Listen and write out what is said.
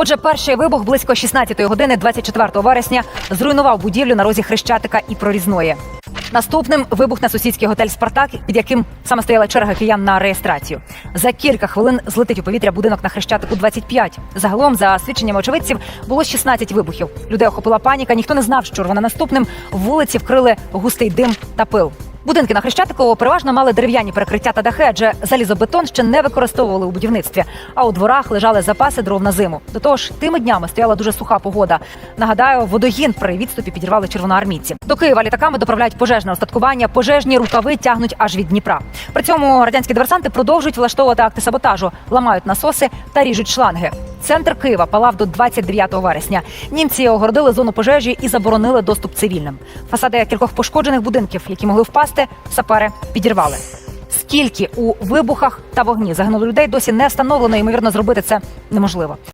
Отже, перший вибух близько 16-ї години 24 вересня зруйнував будівлю на розі Хрещатика і Прорізної. Наступним вибух на сусідський готель Спартак, під яким саме стояла черга киян на реєстрацію. За кілька хвилин злетить у повітря будинок на Хрещатику 25. Загалом, за свідченнями очевидців, було 16 вибухів. Людей охопила паніка. Ніхто не знав, що рване наступним. Вулиці вкрили густий дим та пил. Будинки на Хрещатику переважно мали дерев'яні перекриття та дахи, адже залізобетон ще не використовували у будівництві. А у дворах лежали запаси дров на зиму. До того ж, тими днями стояла дуже суха погода. Нагадаю, водогін при відступі підірвали червоноармійці. До Києва літаками доправляють пожежне остаткування. Пожежні рукави тягнуть аж від Дніпра. При цьому радянські диверсанти продовжують влаштовувати акти саботажу, ламають насоси та ріжуть шланги. Центр Києва палав до 29 вересня. Німці огородили зону пожежі і заборонили доступ цивільним. Фасади кількох пошкоджених будинків, які могли впасти, сапери підірвали. Скільки у вибухах та вогні загинуло людей досі не встановлено, ймовірно, зробити це неможливо.